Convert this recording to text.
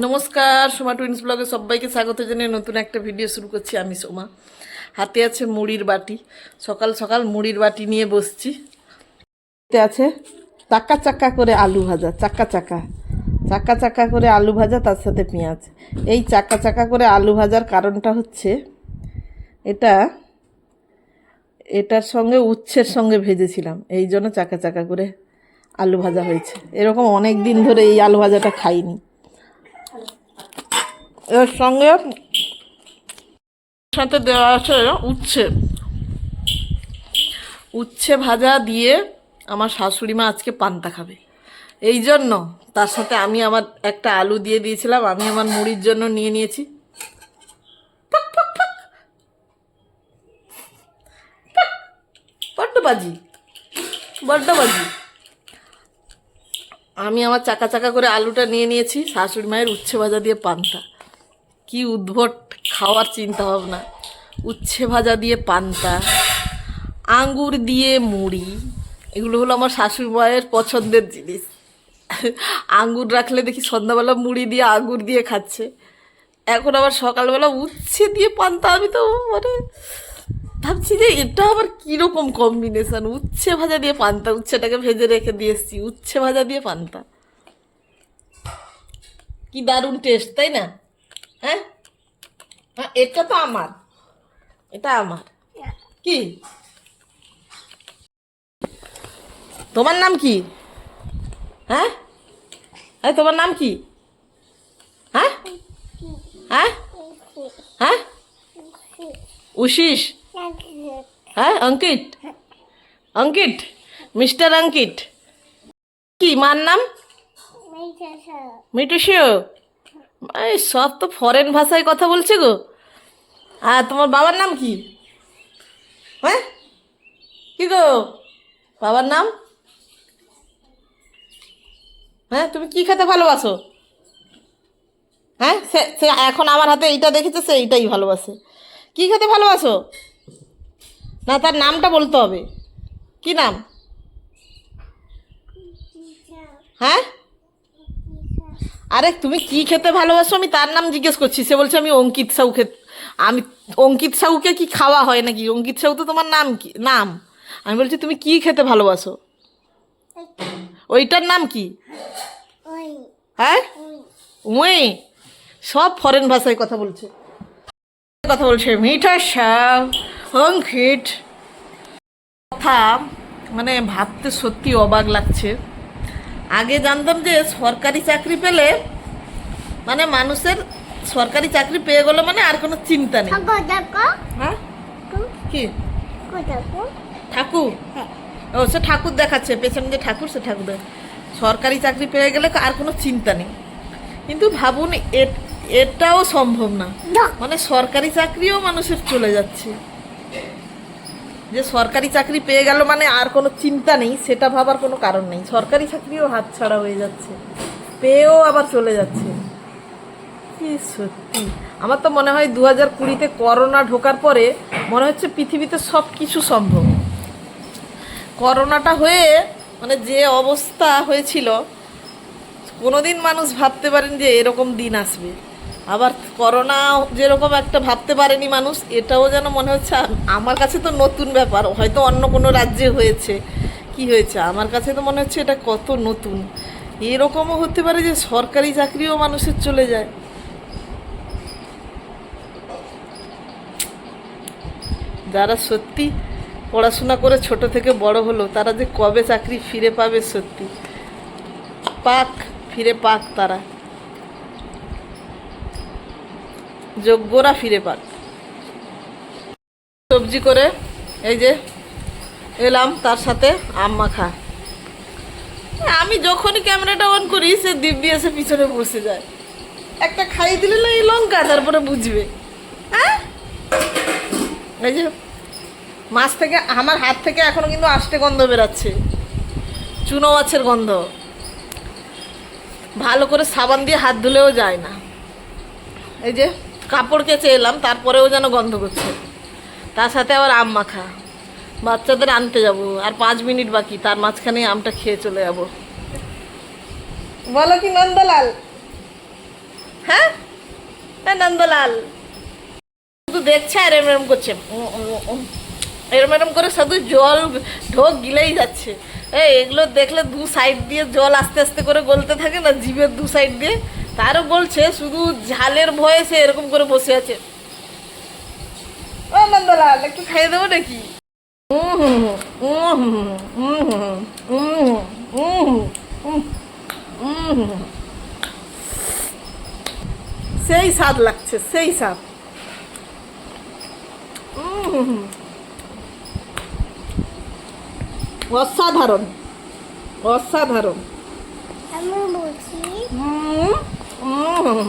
নমস্কার, সোমা টুইন্স ব্লগে সবাইকে স্বাগত জানিয়ে নতুন একটা ভিডিও শুরু করছি আমি, সোমা। হাতে আছে মুড়ির বাটি। সকাল সকাল মুড়ির বাটি নিয়ে বসছি। হাতে আছে চাক্কা চাক্কা করে আলু ভাজা চাক্কা চাক্কা চাক্কা চাক্কা করে আলু ভাজা, তার সাথে পেঁয়াজ। এই চাক্কা চাক্কা করে আলু ভাজার কারণটা হচ্ছে, এটা, এটার সঙ্গে উচ্ছের সঙ্গে ভেজেছিলাম। এই জন্য চাকা চাকা করে আলু ভাজা হয়েছে। এরকম অনেক দিন ধরে এই আলু ভাজাটা খাইনি। এর সঙ্গে সাথে দেওয়া আছে উচ্ছে। উচ্ছে ভাজা দিয়ে আমার শাশুড়ি মা আজকে পান্তা খাবে। এই জন্য তার সাথে আমি আমার একটা আলু দিয়ে দিয়েছিলাম, আমি আমার মুড়ির জন্য নিয়ে নিয়েছি। বড্ড বাজি। বড্ড বাজি। আমি আমার চাকা চাকা করে আলুটা নিয়ে নিয়েছি, শাশুড়ি মায়ের উচ্ছে ভাজা দিয়ে পান্তা। কি উদ্ভট খাওয়ার চিন্তা ভাবনা উচ্ছে ভাজা দিয়ে পান্তা, আঙ্গুর দিয়ে মুড়ি, এগুলো হলো আমার শাশুড়ি মায়ের পছন্দের জিনিস। আঙ্গুর রাখলে দেখি সন্ধ্যাবেলা মুড়ি দিয়ে আঙ্গুর দিয়ে খাচ্ছে। এখন আবার সকালবেলা উচ্ছে দিয়ে পান্তা, আমি তো মানে ভাবছি যে এটা আবার কীরকম কম্বিনেশান উচ্ছে ভাজা দিয়ে পান্তা, উচ্ছেটাকে ভেজে রেখে দিয়ে এসছি, উচ্ছে ভাজা দিয়ে পান্তা। কি দারুণ টেস্ট তাই না? হ্যাঁ? হ্যাঁ এটা তো আমার। এটা আমার। কি? তোমার নাম কি? হ্যাঁ? হ্যাঁ তোমার নাম কি? হ্যাঁ? হ্যাঁ? হ্যাঁ? উশিস? হ্যাঁ অঙ্কিত? অঙ্কিত? মিস্টার অঙ্কিত? কি মার নাম? মিটুসিও এই সব তো ফরেন ভাষায় কথা বলছে গো। আর তোমার বাবার নাম কি? হ্যাঁ? কি গো? বাবার নাম? হ্যাঁ তুমি কি খেতে ভালোবাসো? হ্যাঁ সে সে এখন আমার হাতে এইটা দেখেছে সে এইটাই ভালোবাসে। কি খেতে ভালোবাসো? না তার নামটা বলতে হবে। কি নাম? হ্যাঁ? আরে, তুমি কি খেতে ভালোবাসো? আমি তার নাম জিজ্ঞেস করছি। সে বলছে, আমি অঙ্কিত সাউ খেতে আমি, অঙ্কিত সাউকে কি খাওয়া হয় নাকি? অঙ্কিত সাউ তো তোমার নাম কি, নাম। আমি বলছি, তুমি কি খেতে ভালোবাসো? ওইটার নাম কি? হ্যাঁ? উয়ে সব ফরেন ভাষায় কথা বলছে। কথা বলছে, মিঠা শাহ অঙ্কিত। কথা মানে ভাবতে সত্যি অবাক লাগছে। আগে জানতাম যে সরকারি চাকরি পেলে মানে মানুষের সরকারি চাকরি পেয়ে গেলে মানে আর কোনো চিন্তা নেই। হ্যাঁ? কি? ঠাকুর ও সে ঠাকুর দেখাচ্ছে পেছনে যে ঠাকুর সে ঠাকুর সরকারি চাকরি পেয়ে গেলে আর কোনো চিন্তা নেই। কিন্তু ভাবুন এটাও সম্ভব না। মানে সরকারি চাকরিও মানুষের চলে যাচ্ছে। যে সরকারি চাকরি পেয়ে গেল মানে আর কোনো চিন্তা নেই, সেটা ভাবার কোনো কারণ নেই। সরকারি চাকরিও হাত ছাড়া হয়ে যাচ্ছে। পেয়েও আবার চলে যাচ্ছে। কি সত্যি। আমার তো মনে হয় দু হাজার কুড়িতে করোনা ঢোকার পরে মনে হচ্ছে পৃথিবীতে সব কিছু সম্ভব। করোনাটা হয়ে মানে যে অবস্থা হয়েছিল, কোনোদিন মানুষ ভাবতে পারেন যে এরকম দিন আসবে। আবার করোনা যেরকম একটা ভাবতে পারেনি মানুষ, এটাও যেন মনে হচ্ছে আমার কাছে তো নতুন ব্যাপার, হয়তো অন্য কোনো রাজ্যে হয়েছে। কি হয়েছে? আমার কাছে তো মনে হচ্ছে এটা কত নতুন। এরকমও হতে পারে যে সরকারি চাকরিও মানুষের চলে যায়। যারা সত্যি পড়াশোনা করে ছোট থেকে বড় হলো, তারা যে কবে চাকরি ফিরে পাবে সত্যি? পাক, ফিরে পাক তারা। যোগ্যরা ফিরে পাক সবজি করে এই যে এলাম, তার সাথে আম মাখা। আমি যখনই ক্যামেরাটা অন করি, সে দিব্যি এসে পিছনে বসে যায়। একটা খাইয়ে দিলে না এই লঙ্কা, তারপরে বুঝবে। হ্যাঁ? এই যে মাছ থেকে, আমার হাত থেকে এখনও কিন্তু আষ্টে গন্ধ বেরাচ্ছে। চুনো মাছের গন্ধ। ভালো করে সাবান দিয়ে হাত ধুলেও যায় না। এই যে কাপড় কেচে এলাম তারপরেও যেন গন্ধ করছে। তার সাথে আবার আম মাখা। বাচ্চাদের আনতে যাব আর পাঁচ মিনিট বাকি তার মাঝখানে আমটা খেয়ে চলে যাব। বলো কি নন্দলাল? হ্যাঁ? হ্যাঁ নন্দলাল। শুধু দেখছে আর এরম এরম করছে। এরম এরম করে শুধু জল ঢোক গিলেই যাচ্ছে। এই এগুলো দেখলে দু সাইড দিয়ে জল আস্তে আস্তে করে গলতে থাকে না জিভের দু সাইড দিয়ে। তারও বলছে শুধু ঝালের ভয়ে সে এরকম করে বসে আছে। একটু খাইয়ে দেবো নাকি? হুম হুম, হুম হুম, হুম, হুম, হুম। সেই স্বাদ লাগছে সেই স্বাদ। উম, অসাধারণ। অসাধারণ। আমি বলছি হুম উম,